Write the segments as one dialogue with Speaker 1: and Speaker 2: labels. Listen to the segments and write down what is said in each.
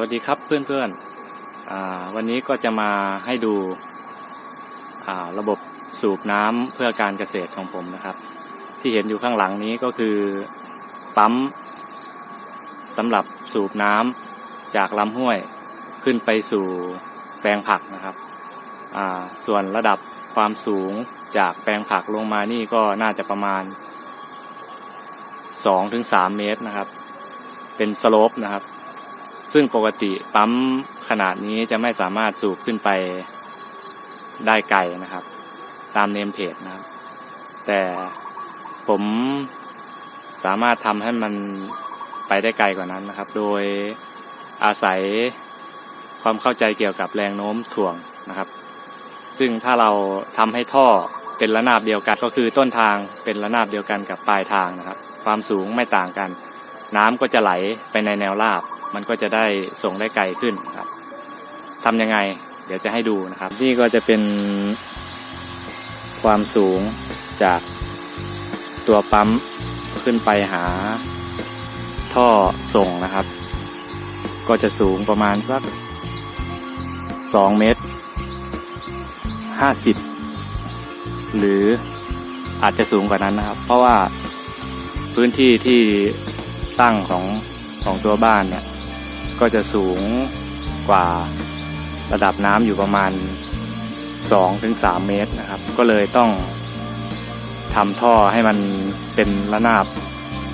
Speaker 1: วัสดีครับเพื่อนๆวันนี้ก็จะมาให้ดูระบบสูบน้ำเพื่อการเกษตรของผมนะครับ ที่เห็นอยู่ข้างหลังนี้ก็คือปั๊มสำหรับสูบน้ำจากลำห้วยขึ้นไปสู่แปลงผักนะครับส่วนระดับความสูงจากแปลงผักลงมานี่ก็น่าจะประมาณ 2-3 เมตรนะครับ เป็นสโลปนะครับ ซึ่งปกติปั๊มขนาดนี้จะไม่สามารถสูบขึ้นไปได้ไกลนะครับ ตามเนมเพจนะครับ แต่ผมสามารถทำให้มันไปได้ไกลกว่านั้นนะครับ โดยอาศัยความเข้าใจเกี่ยวกับแรงโน้มถ่วงนะครับ ซึ่งถ้าเราทำให้ท่อเป็นระนาบเดียวกันก็คือต้นทางเป็นระนาบเดียวกันกับปลายทางนะครับ ความสูงไม่ต่างกัน น้ำก็จะไหลไปในแนวราบ มันก็จะได้ส่งได้ไกลขึ้นครับทำยังไง เดี๋ยวจะให้ดูนะครับ นี่ก็จะเป็นความสูงจากตัวปั๊มขึ้นไปหาท่อส่งนะครับ ก็จะสูงประมาณสักสองเมตรห้าสิบหรืออาจจะสูงกว่านั้นนะครับ เพราะว่าพื้นที่ที่ตั้งของของตัวบ้านเนี่ย ก็จะสูงกว่าระดับน้ำอยู่ประมาณ 2-3 เมตรนะครับ ก็เลยต้องทำท่อให้มันเป็นระนาบ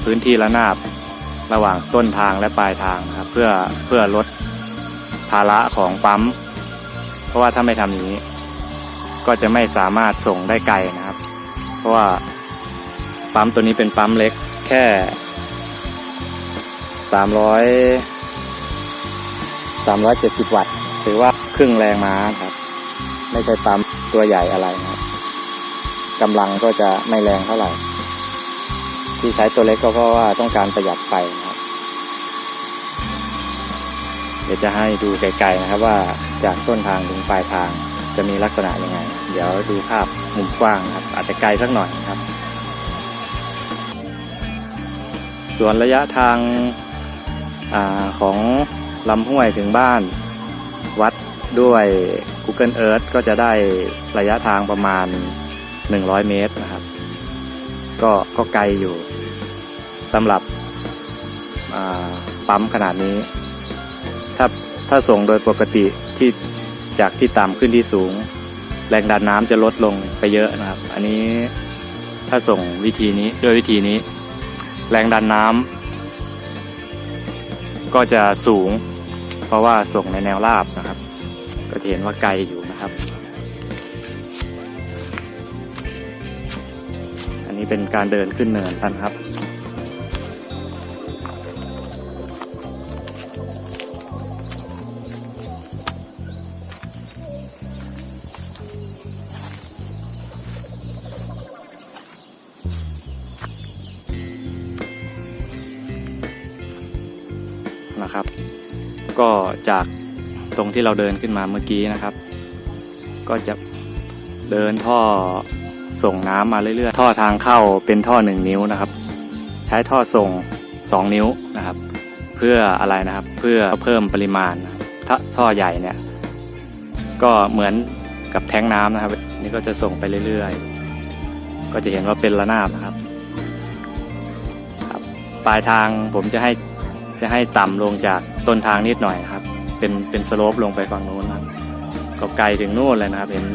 Speaker 1: พื้นที่ระนาบระหว่างต้นทางและปลายทางนะครับ เพื่อเพื่อลดภาระของปั๊ม เพราะว่าถ้าไม่ทำอย่างนี้ ก็จะไม่สามารถส่งได้ไกลนะครับ เพราะว่าปั๊มตัวนี้เป็นปั๊มเล็กแค่สามร้อยสามร้อยเจ็ดสิบวัตต์ ถือว่าครึ่งแรงม้าครับ ไม่ใช่ปั๊มตัวใหญ่อะไรนะครับกำลังก็จะไม่แรงเท่าไหร่ ที่ใช้ตัวเล็กก็เพราะว่าต้องการประหยัดไฟครับ เดี๋ยวจะให้ดูไกลๆนะครับว่าจากต้นทางถึงปลายทางจะมีลักษณะยังไง เดี๋ยวดูภาพมุมกว้างครับ อาจจะไกลสักหน่อยครับ ส่วนระยะทางอของ ลำห้วยถึงบ้าน วัดด้วย Google Earth ก็จะได้ระยะทางประมาณ 100 เมตรนะครับ ก็ก็ไกลอยู่สำหรับปั๊มขนาดนี้ ถ้าถ้าส่งโดยปกติที่จากที่ต่ำขึ้นที่สูง แรงดันน้ำจะลดลงไปเยอะนะครับ อันนี้ถ้าส่งวิธีนี้ด้วยวิธีนี้ แรงดันน้ำก็จะสูง ราะว่าส่งในแนวราบนะครับ ก็จะเห็นว่าไกลอยู่นะครับ อันนี้เป็นการเดินขึ้นเนินท่านครับนะครับ รงที่เราเดินขึ้นมาเมื่อกี้นะครับ ก็จะเดินท่อส่งน้ำมาเรื่อยๆ ท่อทางเข้าเป็นท่อหนึ่งนิ้วนะครับ ใช้ท่อส่งสองนิ้วนะครับ เพื่ออะไรนะครับเพื่อเพิ่มปริมาณถ้าท่อใหญ่เนี่ยก็เหมือนกับแท้งน้ำนะครับ นี่ก็จะส่งไปเรื่อยๆ ก็จะเห็นว่าเป็นระนาบนะครับครับปลายทางผมจะให้จะให้ต่ำลงจากต้นทางนิดหน่อยครับ เป็นเป็นสโลปลงไปฝั่งโน้นนะครับก็ไกลถึงนู่นเลยนะครับ เห็น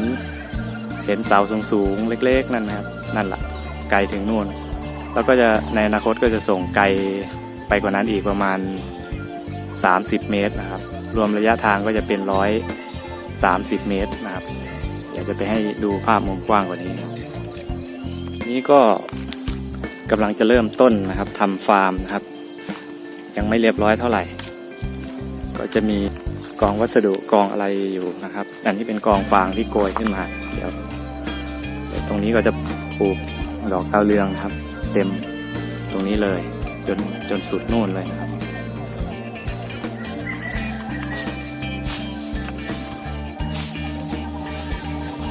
Speaker 1: เห็นเสาสูงๆเล็ก ๆ นั่นนะครับนั่นแหละไกลถึงนู่น แล้วก็จะในอนาคตก็จะส่งไกลไปกว่านั้นอีกประมาณ 30 เมตรนะครับ รวมระยะทางก็จะเป็นร้อยสามสิบเมตรนะครับเดี๋ยวจะไปให้ดูภาพมุมกว้างกว่านี้นะนี้ก็กำลังจะเริ่มต้นนะครับทำฟาร์มนะครับ ยังไม่เรียบร้อยเท่าไหร่ ก็จะมีกองวัสดุกองอะไรอยู่นะครับ อันนี้เป็นกองฟางที่โกยขึ้นมาเดี๋ยวตรงนี้ก็จะปลูกดอกดาวเรืองครับ เต็มตรงนี้เลยจนจนสุดนู่นเลยนะครับ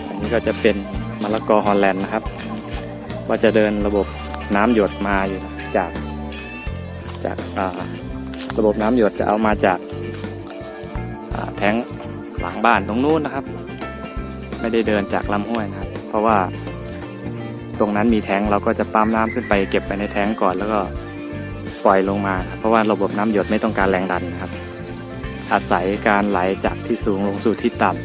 Speaker 1: อันนี้ก็จะเป็นมะละกอฮอลแลนด์นะครับ ว่าจะเดินระบบน้ำหยดมาอยู่จากจากอ่าระบบน้ำหยดจะเอามาจาก แท้งหลังบ้านตรงนู้นนะครับ ไม่ได้เดินจากลำห้วยนะครับ เพราะว่าตรงนั้นมีแท้งเราก็จะปั๊มน้ำขึ้นไปเก็บไปในแท้งก่อนแล้วก็ปล่อยลงมา เพราะว่าระบบน้ำหยดไม่ต้องการแรงดันนะครับ อาศัยการไหลจากที่สูงลงสู่ที่ต่ำ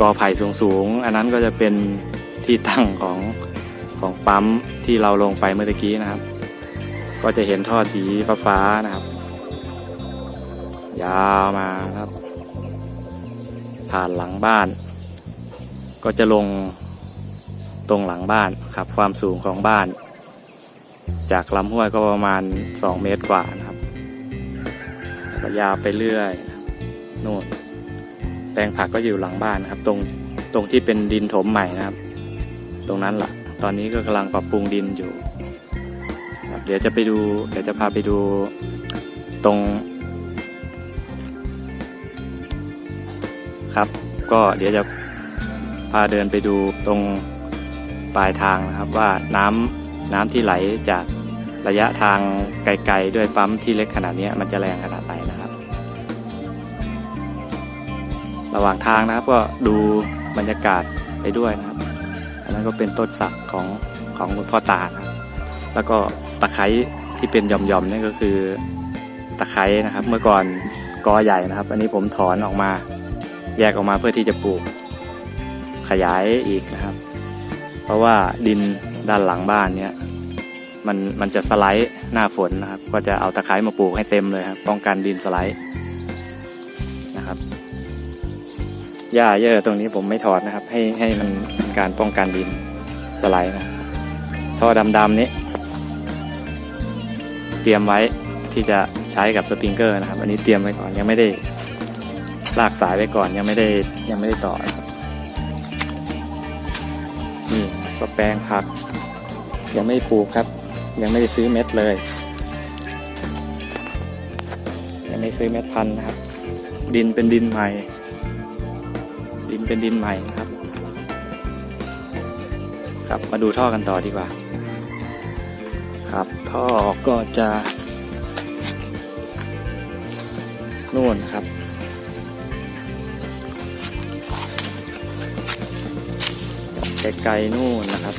Speaker 1: กอไผ่สูงๆ อันนั้นก็จะเป็นที่ตั้งของของปั๊มที่เราลงไปเมื่อกี้นะครับ ก็จะเห็นท่อสีฟ้าๆนะครับ ยาวมาครับ ผ่านหลังบ้าน ก็จะลงตรงหลังบ้านครับ ความสูงของบ้าน จากลำห้วยก็ประมาณ 2 เมตรกว่านะครับแล้วก็ยาวไปเรื่อยนู่นแปลงผักก็อยู่หลังบ้านนะครับ ตรงตรงที่เป็นดินถมใหม่นะครับ ตรงนั้นแหละตอนนี้ก็กำลังปรับปรุงดินอยู่ เดี๋ยวจะไปดูเดี๋ยวจะพาไปดูตรง ครับ ก็เดี๋ยวจะพาเดินไปดูตรงปลายทางนะครับว่าน้ำน้ำที่ไหลจากระยะทางไกลๆด้วยปั๊มที่เล็กขนาดนี้มันจะแรงขนาดไหนนะครับ ระหว่างทางนะครับก็ดูบรรยากาศไปด้วยนะครับ อันนั้นก็เป็นต้นสักของของคุณพ่อตานะครับแล้วก็ ตะไคร้ที่เป็นหย่อมๆนี่ก็คือตะไคร้นะครับ เมื่อก่อนกอใหญ่นะครับ อันนี้ผมถอนออกมา แยกออกมาเพื่อที่จะปลูก ขยายอีกนะครับ เพราะว่าดินด้านหลังบ้านเนี้ยมันมันจะสไลด์หน้าฝนนะครับ ก็จะเอาตะไคร้มาปลูกให้เต็มเลยครับป้องกันดินสไลด์นะครับหญ้าเยอะตรงนี้ผมไม่ถอดนะครับ ให้ให้มันเป็นการป้องกันดินสไลด์นะท่อดำๆนี้ เตรียมไว้ที่จะใช้กับสปริงเกอร์นะครับ อันนี้เตรียมไว้ก่อนยังไม่ได้ลากสายไปก่อนยังไม่ได้ยังไม่ได้ต่อนะครับนี่ก็แปลงผัก ยังไม่ปลูกครับ ยังไม่ได้ซื้อเม็ดเลย ยังไม่ซื้อเม็ดพันธุ์นะครับ ดินเป็นดินใหม่ ดินเป็นดินใหม่นะครับ ครับมาดูท่อกันต่อดีกว่า ครับท่อก็จะนู่นครับ ไกลๆนู่นนะครับ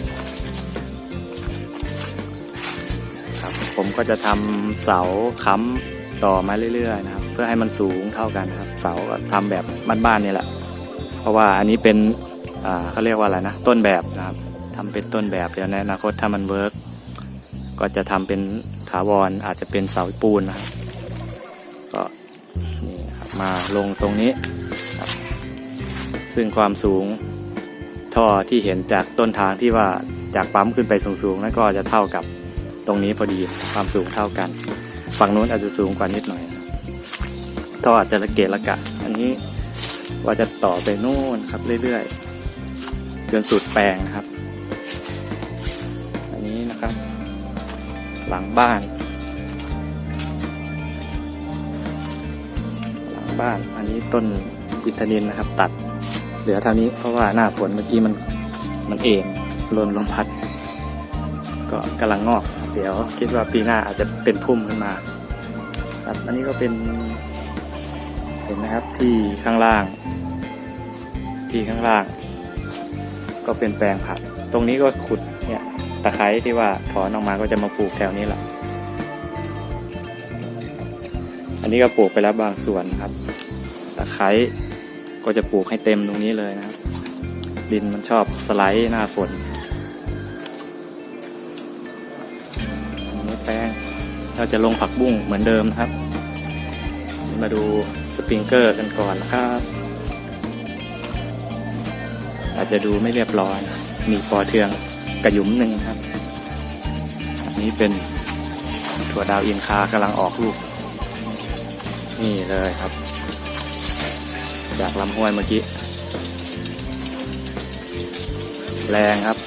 Speaker 1: ครับ ผมก็จะทำเสาค้ำต่อมาเรื่อยๆนะครับ เพื่อให้มันสูงเท่ากันครับ เสาก็ทำแบบบ้านๆนี่แหละ เพราะว่าอันนี้เป็นเขาเรียกว่าอะไรนะ ต้นแบบนะครับทำเป็นต้นแบบเดี๋ยวในอนาคตถ้ามันเวิร์ก ก็จะทำเป็นถาวรอาจจะเป็นเสาปูนนะครับก็นี่ครับมาลงตรงนี้ครับซึ่งความสูงท่อที่เห็นจากต้นทางที่ว่าจากปั๊มขึ้นไปสูงๆนั่นก็จะเท่ากับตรงนี้พอดีความสูงเท่ากัน ฝั่งนู้นอาจจะสูงกว่านิดหน่อยท่ออาจจะระเกะระกะ อันนี้ว่าจะต่อไปนู่นครับเรื่อยๆจนสุดแปลงนะครับ หลังบ้าน หลังบ้าน อันนี้ต้นอิตาลินนะครับ ตัด เหลือเท่านี้เพราะว่าหน้าฝนเมื่อกี้มันมันเองลนลมพัด ก็กำลังงอก เดี๋ยวคิดว่าปีหน้าอาจจะเป็นพุ่มขึ้นมาครับอันนี้ก็เป็น เห็นไหมครับที่ข้างล่าง ที่ข้างล่าง ก็เป็นแปลงผัก ตรงนี้ก็ขุด ตะไคร้ที่ว่าถอนออกมาก็จะมาปลูกแถวนี้แหละอันนี้ก็ปลูกไปแล้วบางส่วนครับ ตะไคร้ก็จะปลูกให้เต็มตรงนี้เลยนะครับ ดินมันชอบสไลด์หน้าฝนนนี้แป้งเราจะลงผักบุ้งเหมือนเดิมนะครับ มาดูสปริงเกอร์กันก่อนนะครับ อาจจะดูไม่เรียบร้อย มีปอเทือง กระยุมหนึ่งครับอันนี้เป็นถั่วดาวอินคากำลังออกลูก นี่เลยครับ จากลำห้วยเมื่อกี้ แรงครับ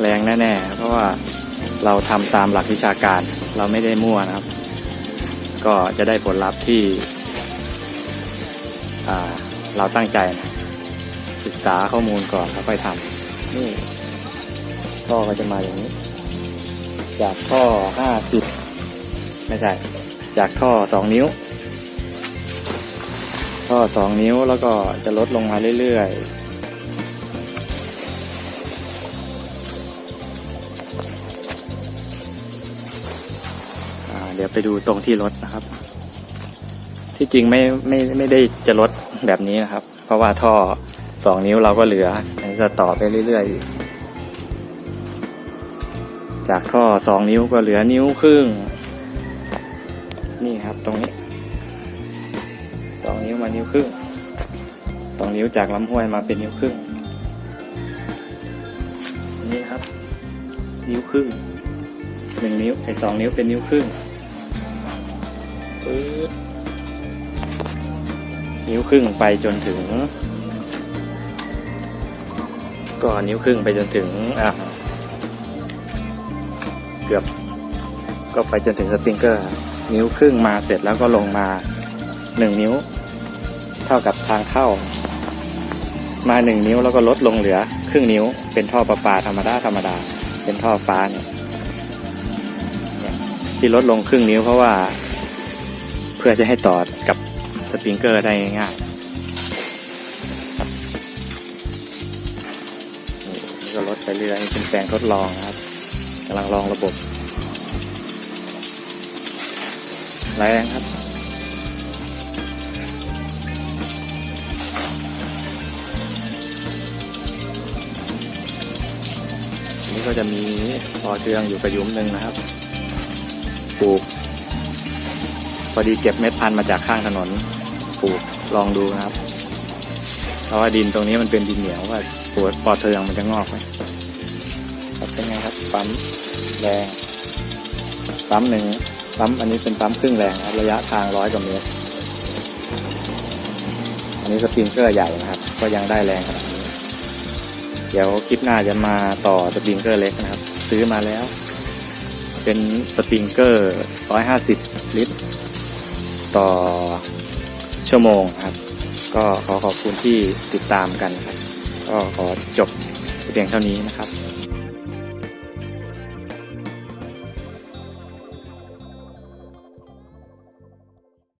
Speaker 1: แรงแน่ๆ เพราะว่าเราทำตามหลักวิชาการเราไม่ได้มั่วนะครับ ก็จะได้ผลลัพธ์ที่เราตั้งใจศึกษาข้อมูลก่อนแล้วค่อยทำ นี่ท่อก็จะมาอย่างนี้ จากท่อ50ไม่ใช่ จากท่อสองนิ้ว ท่อสองนิ้วแล้วก็จะลดลงมาเรื่อยๆเดี๋ยวไปดูตรงที่ลดนะครับ ที่จริงไม่ไม่ไม่ได้จะลดแบบนี้นะครับ เพราะว่าท่อสองนิ้วเราก็เหลือ จะต่อไปเรื่อยๆ จากท่อสองนิ้วก็เหลือนิ้วครึ่ง นี่ครับตรงนี้สองนิ้วมานิ้วครึ่งสองนิ้วจากลำห้วยมาเป็นนิ้วครึ่ง นี่ครับ นิ้วครึ่งหนึ่งนิ้วไอ้สองนิ้วเป็นนิ้วครึ่งปึ๊บนิ้วครึ่งไปจนถึง ก็นิ้วครึ่งไปจนถึงเกือบ ก็ไปจนถึงสปริงเกอร์ นิ้วครึ่งมาเสร็จแล้วก็ลงมาหนึ่งนิ้ว เท่ากับทางเข้า มาหนึ่งนิ้วแล้วก็ลดลงเหลือ ครึ่งนิ้ว เป็นท่อประปาธรรมดาธรรมดา เป็นท่อฟ้าเนี่ยเนี่ยที่ลดลงครึ่งนิ้วเพราะว่า เพื่อจะให้ต่อกับสปริงเกอร์ได้ง่าย ก็ลดไปเรื่อยเป็นแปลงทดลองนะครับกำลังลองระบบแรงครับนี่ก็จะมีปอเทืองอยู่กระยุมหนึ่งนะครับปลูกพอดีเก็บเม็ดพันธุ์มาจากข้างถนนปลูกลองดูนะครับ เพราะว่าดินตรงนี้มันเป็นดินเหนียวว่า ปลูกปอเทืองมันจะงอกไหมครับเป็นไงครับปั๊มแรงปั๊มหนึ่งปั๊มอันนี้เป็นปั๊มครึ่งแรงครับระยะทางร้อยกว่าเมตรอันนี้สปริงเกอร์ใหญ่นะครับ ก็ยังได้แรงขนาดนี้เดี๋ยวคลิปหน้าจะมาต่อสปริงเกอร์เล็กนะครับ ซื้อมาแล้ว เป็นสปริงเกอร์150ลิตร ต่อชั่วโมงครับ ก็ขอขอบคุณที่ติดตามกันครับ ก็ขอจบเพียงเท่านี้นะครับ